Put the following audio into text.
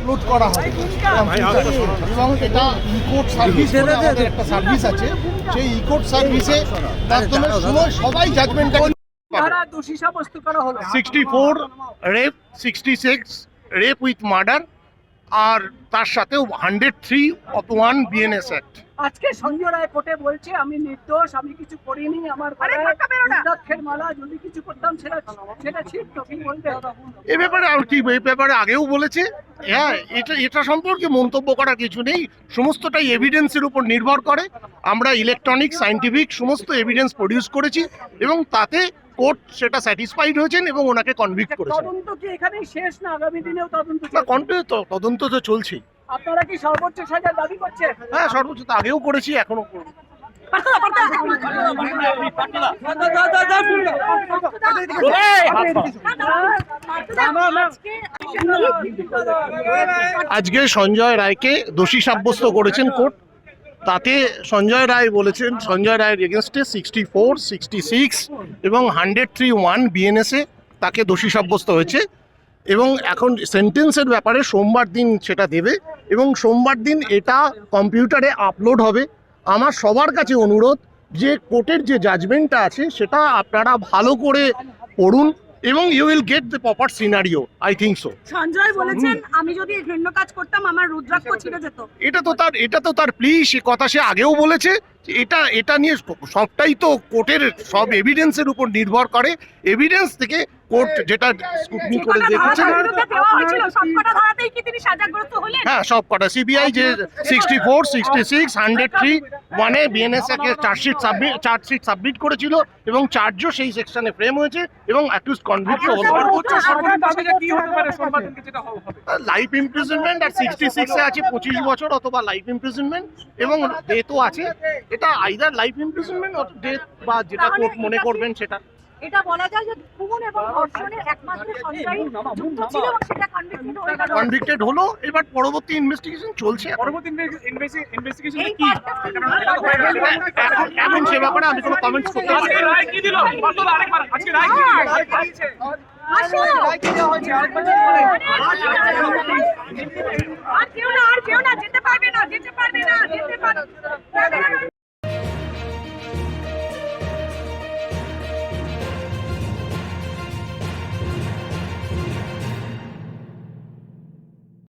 Upload করা হবে। এবং এটা ইকোড সার্ভিস আমাদের একটা সার্ভিস আছে। সেই ইকোড সার্ভিসে মাধ্যমে সময় সবাই জাজমেন্টটা তারা দোষী সাব্যস্ত করা হলো? Sixty four rape sixty six rape with murder আর তার সাথেও hundred three one BNS act আজকে সঞ্জয় রায় কোর্টে বলছে আমি নির্দোষ আমি কিছু করিনি আমার আরে ফাঁকা বেরো না। রুদ্রাক্ষের মালা যদি কিছু করতাম সেটা সেটা ঠিক তো কি বলতে এ ব্যাপারে আর কি এই ব্যাপারে আগেও বলেছে। হ্যাঁ এটা এটা সম্পর্কে মন্তব্য করার কিছু নেই। সমস্তটাই এভিডেন্সের উপর নির্ভর করে। আমরা ইলেকট্রনিক সায়েন্টিফিক সমস্ত এভিডেন্স প্রডিউস করেছি এবং তাতে কোর্ট সেটা স্যাটিসফাইড হয়েছেন এবং ওনাকে কনভিক্ট করেছেন। তদন্ত কি এখানেই শেষ না আগামী দিনেও তদন্ত না কন্টিনিউ তো তদন্ত তো চলছেই। আপনারা কি সর্বোচ্চ সাজা দাবি করছেন? হ্যাঁ সর্বোচ্চ তো আগেও করেছি এখনও করব। আজকে সঞ্জয় রায়কে দোষী সাব্যস্ত করেছেন কোর্ট। তাতে সঞ্জয় রায় বলেছেন, সঞ্জয় রায়ের এগেনস্টে সিক্সটি ফোর সিক্সটি সিক্স এবং হান্ড্রেড থ্রি ওয়ান বিএনএসে তাকে দোষী সাব্যস্ত হয়েছে এবং এখন সেন্টেন্সের ব্যাপারে সোমবার দিন সেটা দেবে এবং সোমবার দিন এটা কম্পিউটারে আপলোড হবে। আমার সবার কাছে অনুরোধ যে কোর্টের যে জাজমেন্টটা আছে সেটা আপনারা ভালো করে পড়ুন এবং you will get the proper scenario I think so Sanjay বলেছেন আমি যদি ঘৃণ্য কাজ করতাম আমার রুদ্রাক্ষ ছিঁড়ে যেত। এটা তো তার এটা তো তার প্লি সে কথা সে আগেও বলেছে। যে এটা এটা নিয়ে সবটাই তো কোর্টের সব এভিডেন্সের উপর নির্ভর করে। এভিডেন্স থেকে কোর্ট যেটা স্কুটনি করে দেখেছে। সাজাগ্রস্ত হলেন হ্যাঁ সব কটা সিবিআই যে sixty four sixty six hundred three ওয়ানে চার্জশিট সাবমিট চার্জশিট সাবমিট করেছিল এবং চার্জও সেই সেকশনে ফ্রেম হয়েছে এবং অ্যাকিউজ কনভিক্ট হলো লাইফ ইমপ্রিজনমেন্ট আর সিক্সটি সিক্সে আছে পঁচিশ বছর অথবা লাইফ ইমপ্রিজনমেন্ট এবং ডেথও আছে এটা আইদার লাইফ ইমপ্রিজনমেন্ট ডেথ বা যেটা কোর্ট মনে করবেন সেটা এটা বলা যায় যে খুন এবং ধর্ষণের একমাত্র সঞ্জয় যুক্ত ছিল এবং সেটা কনভিক্টেড হয়ে গেল। কনভিক্টেড হলো এবার পরবর্তী ইনভেস্টিগেশন চলছে এখন। পরবর্তী ইনভেস্টিগেশন কি? এখন সে ব্যাপারে আমি কোনো কমেন্টস করতে পারি আজকে না। রায় কি দিল? আরেকবার আজকে রায় কি দিল?